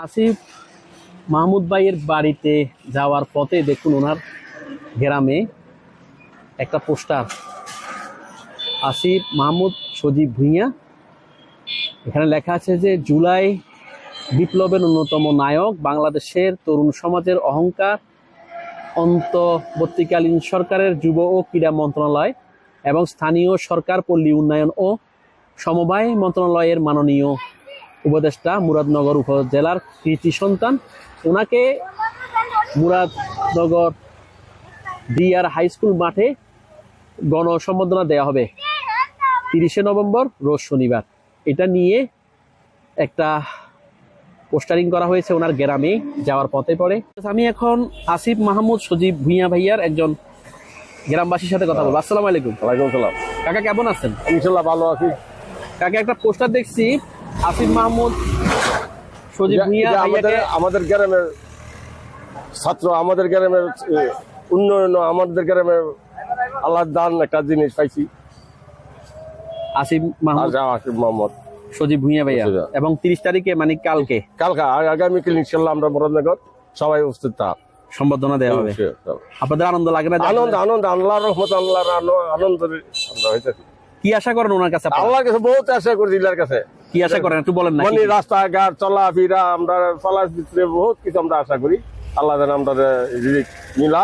আসিফ মাহমুদ ভাইয়ের বাড়িতে যাওয়ার পথে দেখুন ওনার গ্রামে একটা পোস্টার। আসিফ মাহমুদ সজীব ভুঁইয়া। এখানে লেখা আছে যে, জুলাই বিপ্লবের অন্যতম নায়ক, বাংলাদেশের তরুণ সমাজের অহংকার, অন্তর্বর্তীকালীন সরকারের যুব ও ক্রীড়া মন্ত্রণালয় এবং স্থানীয় সরকার পল্লী উন্নয়ন ও সমবায় মন্ত্রণালয়ের মাননীয় উপদেষ্টা মুরাদনগর উপজেলার কৃতি সন্তান। ওনাকে মুরাদনগর ডিআর হাই স্কুল মাঠে গণসম্বর্ধনা দেওয়া হবে। তিরিশে নভেম্বর রোজ শনিবার। এটা নিয়ে একটা পোস্টারিং করা হয়েছে ওনার গ্রামে যাওয়ার পথে পড়ে। আমি এখন আসিফ মাহমুদ সজীব ভুঁইয়া ভাইয়ার একজন গ্রামবাসীর সাথে কথা বলব। আসসালামু আলাইকুম। ওয়ালাইকুম সালাম কাকা কেমন আছেন? ইনশাল্লাহ ভালো আছি। কাকা একটা পোস্টার দেখছি। আসিফ মাহমুদ সজীব যে- ভুঁইয়া যে আমাদের আমাদের গ্রামের ছাত্র আমাদের গ্রামের উন্নয়ন আমাদের গ্রামের আল্লাহ দান একটা জিনিস পাইছি। আসিফ মাহমুদ আসিফ মোহাম্মদ সজীব ভুঁইয়া। ভাইয়া। এবং তিরিশ তারিখে মানে কালকে। কালকা আগামীকাল ইনশাল্লাহ আমরা মরণনগর সবাই উপস্থিত থাক। সম্বর্ধনা দেওয়া হবে। আপনাদের আনন্দ লাগে না? আনন্দ আনন্দ আল্লাহর রহমত আল্লাহর আনন্দ কি আশা করেন ওনার কাছে আল্লাহর কাছে বহুত আশা করি জিল্লার কাছে। কি আশা করেন? একটু বলেন না মানে রাস্তাঘাট চলাফেরা আমরা চলার ভিতরে বহুত কিছু আমরা আশা করি। আল্লাহ যেন আমরা রিজিক মিলা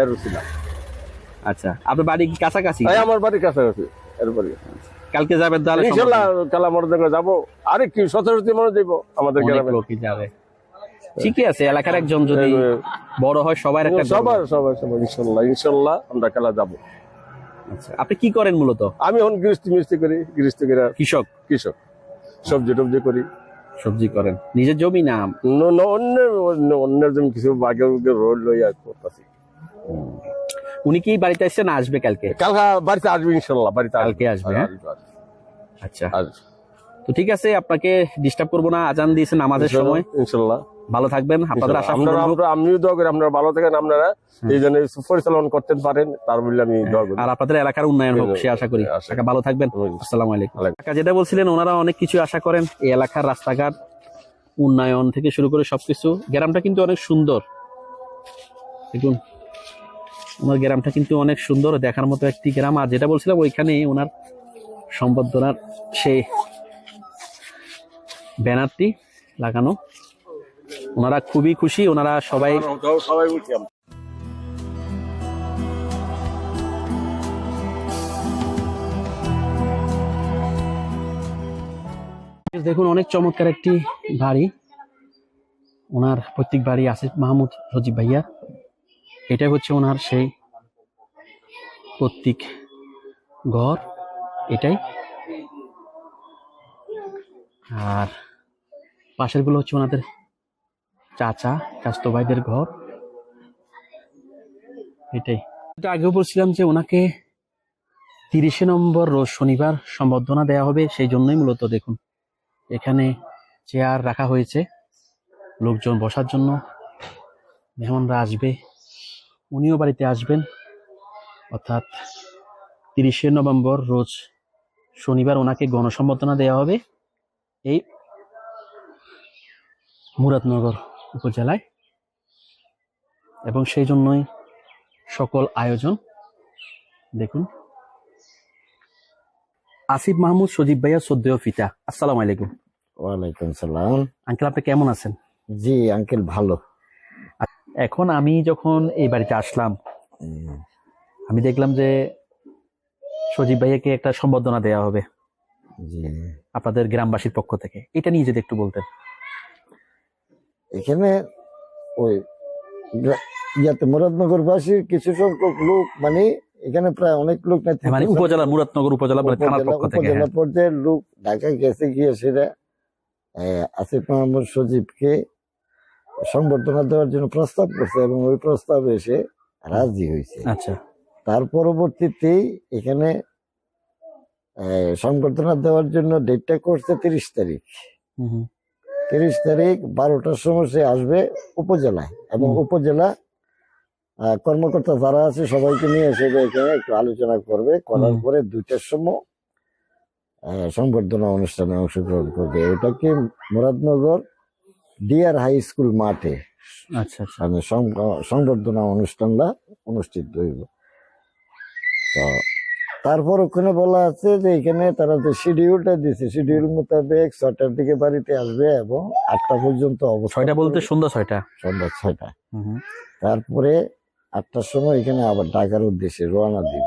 এর ছিল আচ্ছা আপনার বাড়ি কি কাছাকাছি? আমার বাড়ির কাছে আছে এরপরে কালকে যাবেন তাহলে কালা মরদেঙ্গ যাব। আরে কি সতেরোটি মনে যাব? আমাদের গ্রামে। লোকই যাবে। ঠিকই আছে এলাকার একজন যদি বড় হয় সবার একটা। সবার সবার সবার ইনশাল্লাহ ইনশাল্লাহ আমরা খেলা যাব। আচ্ছা, আপনি কি করেন মূলত? আমি এখন গৃহস্থী মিস্ত্রি করি গৃহস্থী কৃষক। কৃষক। সবজি টবজি করি। সবজি করেন। নিজের জমি না? অন্যের অন্য- অন্যের জমি কিছু বাগে রোড লইয়া করতেছি। উনি কি বাড়িতে আসছে না আসবে কালকে? কালকে বাড়িতে আসবে ইনশাল্লাহ বাড়িতে কালকে আসবে, আচ্ছা। আচ্ছা তো ঠিক আছে আপনাকে ডিস্টার্ব করব না। আজান দিয়েছেন আমাদের সময়। ইনশাল্লাহ। ভালো থাকবেন আপনাদের আশা আমরা আমিও দোয়া করি আপনারা ভালো থাকেন আপনারা এই জন্য পরিচালনা করতে পারেন তার বলে আমি দোয়া করি। আর আপনাদের এলাকার উন্নয়ন হোক সে আশা করি। কাকা ভালো থাকবেন। আসসালামু। আলাইকুম। কাকা যেটা বলছিলেন ওনারা অনেক কিছু আশা করেন। এই এলাকার রাস্তাঘাট উন্নয়ন থেকে শুরু করে সবকিছু। গ্রামটা কিন্তু অনেক সুন্দর। দেখুন ওনার গ্রামটা কিন্তু অনেক সুন্দর দেখার মতো একটি গ্রাম। আর যেটা বলছিলাম ওইখানে ওনার সম্বর্ধনার সেই ব্যানারটি লাগানো। ওনারা খুবই খুশি, ওনারা সবাই সবাই দেখুন, অনেক চমৎকার একটি বাড়ি। ওনার প্রত্যেক বাড়ি আসিফ মাহমুদ রজিব ভাইয়া। এটা হচ্ছে ওনার সেই প্রত্যেক ঘর, এটাই। আর পাশেরগুলো হচ্ছে ওনাদের চাচা চাস্তো ভাইদের ঘর। এটাই। এটা আগেও বলছিলাম যে ওনাকে তিরিশে নম্বর রোজ শনিবার সম্বর্ধনা দেওয়া হবে, সেই জন্যই মূলত দেখুন, এখানে চেয়ার রাখা হয়েছে, লোকজন বসার জন্য। মেহমানরা আসবে, উনিও বাড়িতে আসবেন। অর্থাৎ তিরিশে নভেম্বর রোজ শনিবার ওনাকে গণসম্বর্ধনা দেওয়া হবে। এই মুরাদনগর উপজেলায়। এবং সেই জন্যই সকল আয়োজন। দেখুন। আসিফ মাহমুদ সজীব ভাইয়া সদ্দেহ ফিতা আসসালাম আলাইকুম। ওয়ালাইকুম সালাম। আঙ্কেল আপনি কেমন আছেন? জি আঙ্কেল ভালো। এখন আমি যখন এই বাড়িতে আসলাম আমি দেখলাম যে সজীব ভাইয়াকে একটা সম্বর্ধনা দেওয়া হবে আপনাদের গ্রামবাসীর পক্ষ থেকে। এটা নিয়ে যদি একটু বলতেন। এখানে ওই ইয়াতে মুরাদনগরবাসীর কিছু সংখ্যক লোক মানে এখানে প্রায় অনেক লোক নেতৃত্ব মানে উপজেলা মুরাদনগর উপজেলা মানে থানার পক্ষ থেকে উপজেলা হ্যাঁ। পর্যায়ের লোক ঢাকায় গেছে গিয়ে সেটা আসিফ মাহমুদ সজীবকে সংবর্ধনা দেওয়ার জন্য প্রস্তাব করছে এবং ওই প্রস্তাবে এসে রাজি হয়েছে। আচ্ছা। তার পরবর্তীতেই এখানে সংবর্ধনা দেওয়ার জন্য ডেটটা করছে তিরিশ তারিখ। তিরিশ তারিখ বারোটার সময় সে আসবে উপজেলায় এবং উপজেলা কর্মকর্তা যারা আছে সবাইকে নিয়ে এসে এখানে একটু আলোচনা করবে। করার পরে দুইটার সময় সংবর্ধনা অনুষ্ঠানে অংশগ্রহণ করবে। এটা কি মুরাদনগর ডিয়ার হাই স্কুল মাঠে আচ্ছা আচ্ছা। মানে সংবর্ধনা অনুষ্ঠানটা অনুষ্ঠিত হইব। তো তারপর ওখানে বলা আছে যে এখানে তারা যে শিডিউলটা দিছে শিডিউল মোতাবেক ছটার দিকে বাড়িতে আসবে এবং আটটা পর্যন্ত অবস্থা ছয়টা বলতে সন্ধ্যা ছয়টা সন্ধ্যা ছয়টা। তারপরে আটটার সময় এখানে আবার ঢাকার উদ্দেশ্যে রওনা দিব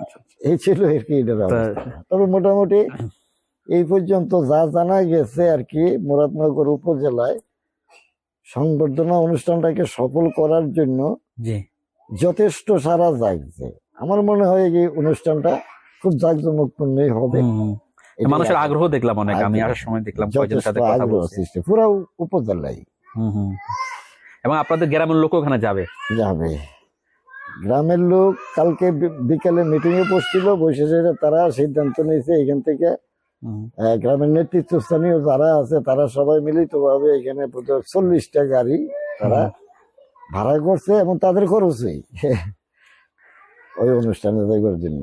আচ্ছা, আচ্ছা। এই ছিল আর কি এটার। তবে মোটামুটি এই পর্যন্ত যা জানা গেছে আর কি মুরাদনগর উপজেলায় সংবর্ধনা অনুষ্ঠানটাকে সফল করার জন্য যথেষ্ট সারা জাগছে আমার মনে হয় এই অনুষ্ঠানটা খুব জাঁকজমকপূর্ণই হবে। মানুষের আগ্রহ দেখলাম অনেক আমি আসার সময় দেখলাম কয়জনের সাথে কথা বলছে। পুরো উপজেলায়। হুম, হুম। এবং আপনাদের গ্রামের লোক ওখানে যাবে? যাবে। গ্রামের লোক কালকে বিকালে মিটিং এ বসছিল বসে তারা সিদ্ধান্ত নিয়েছে এখান থেকে। গ্রামের নেতৃত্ব স্থানীয় যারা আছে তারা সবাই মিলিত ভাবে এখানে চল্লিশটা গাড়ি তারা ভাড়া করছে এবং তাদের খরচই। ওই অনুষ্ঠানে যাইবার জন্য।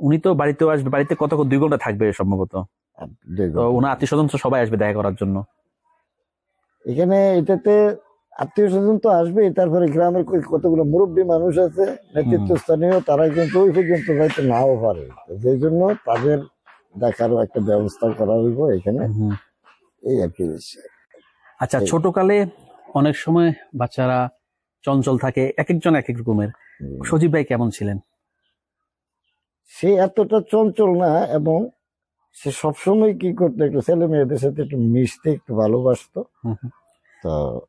উনি তো বাড়িতেও আসবে বাড়িতে কত দুই ঘণ্টা থাকবে সম্ভবত? তো ওনার আত্মীয় স্বজন তো সবাই আসবে দেখা করার জন্য। এখানে এটাতে আত্মীয় স্বজন তো আসবেই তারপরে গ্রামের কতগুলো মুরব্বী মানুষ আছে নেতৃত্ব স্থানীয় তারা কিন্তু ওই পর্যন্ত যাইতে নাও পারে। সেই জন্য তাদের দেখারও একটা ব্যবস্থা করা হইব এখানে। এই আর কি আচ্ছা ছোটকালে অনেক সময় বাচ্চারা চঞ্চল থাকে এক একজন এক এক রকমের সজীব ভাই কেমন ছিলেন? সে এতটা চঞ্চল না এবং সে সবসময় কি করতো একটু ছেলে মেয়েদের সাথে একটু মিশতে একটু ভালোবাসতো। তো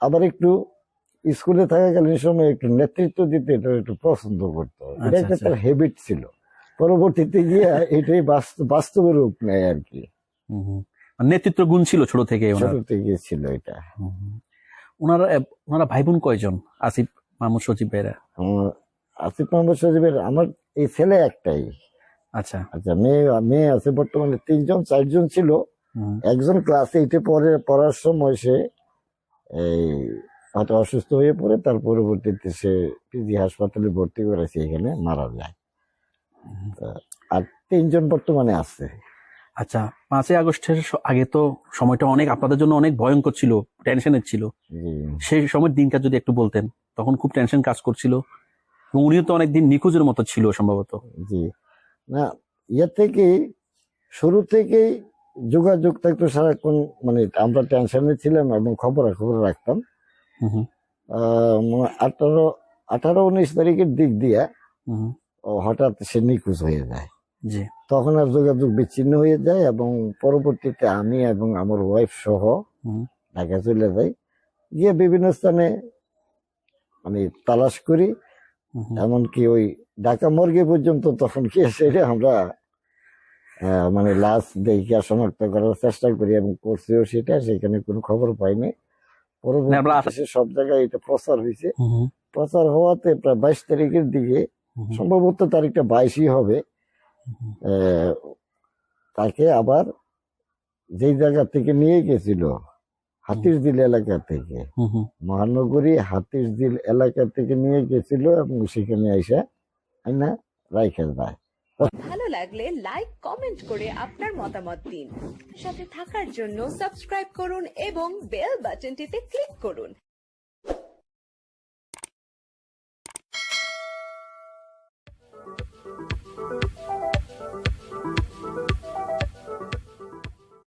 আবার একটু স্কুলে থাকাকালীন সময় একটু নেতৃত্ব দিতে এটা একটু পছন্দ করতো। এটা আচ্ছা, একটা আচ্ছা। তার হ্যাবিট ছিল। পরবর্তীতে গিয়ে এটাই বাস্ত- বাস্তব রূপ নেয় আর কি। নেতৃত্ব গুণ ছিল ছোট থেকে ছোট থেকে ছিল এটা। ওনারা ওনারা ভাই বোন কয়জন? আসিফ মাহমুদ সজীব ভাইরা। আসিফ মোহাম্মদ সজিবের আমার এই ছেলে একটাই। আচ্ছা। আচ্ছা মেয়ে মেয়ে আছে বর্তমানে তিনজন চারজন ছিল। একজন ক্লাস এইটে পরে পড়ার সময় সে এই হয়তো অসুস্থ হয়ে পড়ে তার পরবর্তীতে সে পিজি হাসপাতালে ভর্তি করেছে এখানে মারা যায়। আর তিনজন বর্তমানে আছে। আচ্ছা পাঁচই আগস্টের আগে তো সময়টা অনেক আপনাদের জন্য অনেক ভয়ঙ্কর ছিল টেনশনের ছিল। সেই সময়ের দিনটা যদি একটু বলতেন তখন খুব টেনশন কাজ করছিল। এবং উনিও তো অনেকদিন নিখোঁজের মতো ছিল সম্ভবত। জি। না ইয়ে থেকে শুরু থেকেই যোগাযোগ থাকতো সারাক্ষণ মানে আমরা টেনশনে ছিলাম এবং খবরাখবর রাখতাম। আঠারো আঠারো উনিশ তারিখের দিক দিয়ে হঠাৎ সে নিখোঁজ হয়ে যায়। জি। তখন আর যোগাযোগ বিচ্ছিন্ন হয়ে যায় এবং পরবর্তীতে আমি এবং আমার ওয়াইফ সহ ঢাকা চলে যাই। গিয়ে বিভিন্ন স্থানে আমি তালাশ করি। এমনকি ওই ঢাকা মর্গে পর্যন্ত তখন কি সেটা আমরা মানে লাশ দেখিয়া শনাক্ত করার চেষ্টা করি এবং করছিও সেটা সেখানে কোনো খবর পাইনি মানে পরবর্তীতে সে সব জায়গায় এটা প্রচার হয়েছে প্রচার হওয়াতে প্রায় বাইশ তারিখের দিকে। সম্ভবত তারিখটা বাইশই হবে। তাকে আবার যেই জায়গা থেকে নিয়ে গেছিল হাতির দিল এলাকা থেকে হুম, হুম। মহানগরী হাতির দিল এলাকা থেকে নিয়ে গেছিল এবং সেখানে এসে আইনা রাইখে যায় ভালো লাগলে লাইক কমেন্ট করে আপনার মতামত দিন। সাথে থাকার জন্য সাবস্ক্রাইব করুন এবং বেল বাটনটিতে ক্লিক করুন।